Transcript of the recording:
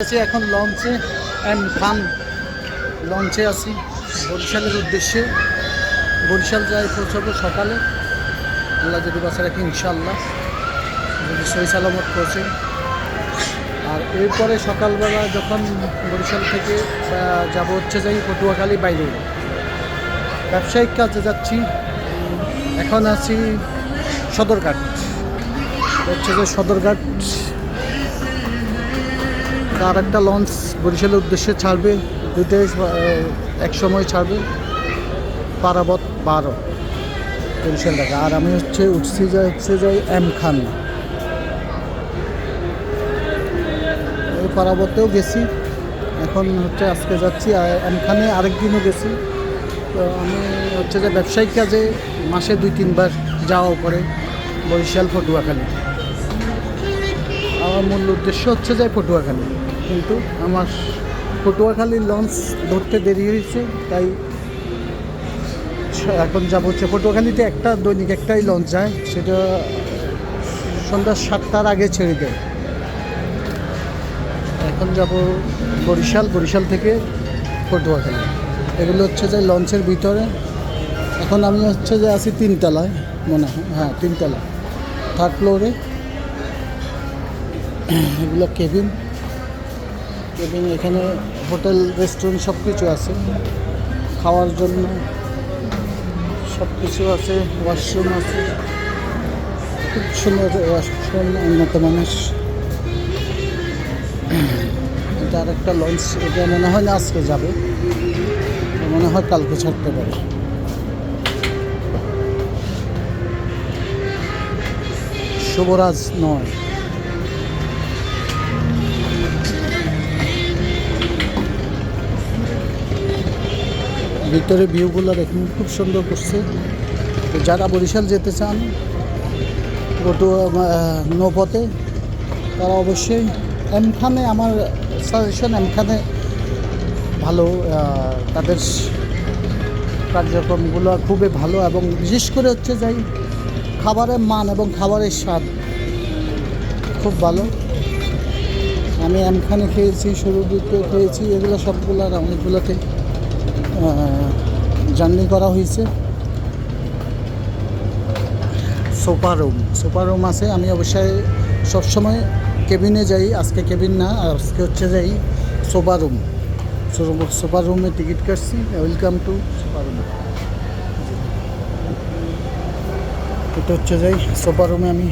এখন লঞ্চে and fun লঞ্চে আছি। বরিশালের উদ্দেশ্যে। বরিশাল যাই পৌঁছাবো সকালে। আল্লাহ যদি বাসা রাখি ইনশাল্লাহ যদি সই সালামত পৌঁছে। আর এরপরে সকালবেলা যখন বরিশাল থেকে যাব হচ্ছে যাই পটুয়াখালী বাইরে। ব্যবসায়িক কাজে যাচ্ছি। এখন আছি সদরঘাট। হচ্ছে যে সদরঘাট। আর একটা লঞ্চ বরিশালের উদ্দেশ্যে ছাড়বে দুটোই এক সময় ছাড়বে। পারাবত বারো, বরিশাল থেকে আর আমি হচ্ছে উঠছি যাই হচ্ছে যাই এম খান এই পারাবতেও গেছি। এখন হচ্ছে আজকে যাচ্ছি, আর এম খানে আরেকদিনও গেছি। তো আমি হচ্ছে যে ব্যবসায়িক কাজে মাসে দুই, তিনবার যাওয়া পরে বরিশাল, পটুয়াখালী। আমার মূল উদ্দেশ্য হচ্ছে যে পটুয়াখালী। কিন্তু আমার পটুয়াখালীর লঞ্চ ধরতে দেরি হয়েছে, তাই এখন যাব হচ্ছে পটুয়াখালীতে। একটা দৈনিক একটাই লঞ্চ যায়, সেটা সন্ধ্যা সাতটার আগে ছেড়ে দেয়। এখন যাব বরিশাল বরিশাল থেকে পটুয়াখালী। এগুলো হচ্ছে যে লঞ্চের ভিতরে। এখন আমি হচ্ছে যে আছি তিনতলায়, মনে হয়। হ্যাঁ তিনতলা। থার্ড ফ্লোরে। এগুলো কেবিন। কেবিন এখানে হোটেল, রেস্টুরেন্ট সব কিছু আছে। খাওয়ার জন্য সব কিছু আছে, ওয়াশরুম আছে। খুব সুন্দর ওয়াশরুম, উন্নত মানুষ এটা আর একটা লঞ্চ, এটা মনে হয় না আজকে যাবে। মনে হয় কালকে ছাড়তে পারে। শুভরাজ নয়। ভিতরে ভিউগুলো দেখুন, খুব সুন্দর করছে। যারা বরিশাল যেতে চান গোটু নৌপথে, তারা অবশ্যই এমখানে আমার সাজেশন এমখানে ভালো তাদের কার্যক্রমগুলো খুবই ভালো এবং বিশেষ করে হচ্ছে যাই খাবারের মান এবং খাবারের স্বাদ খুব ভালো। আমি এমখানে খেয়েছি সরু খেয়েছি, এগুলো সবগুলো আর অনেকগুলোতে জার্নি করা হয়েছে। সোফা রুম সোফা রুম আছে। আমি অবশ্যই সবসময় কেবিনে যাই। আজকে কেবিন না, আজকে হচ্ছে যাই সোফা রুম সোফা রুমে টিকিট কাটছি। ওয়েলকাম টু সোফা রুম এটা হচ্ছে যাই সোফা রুমে আমি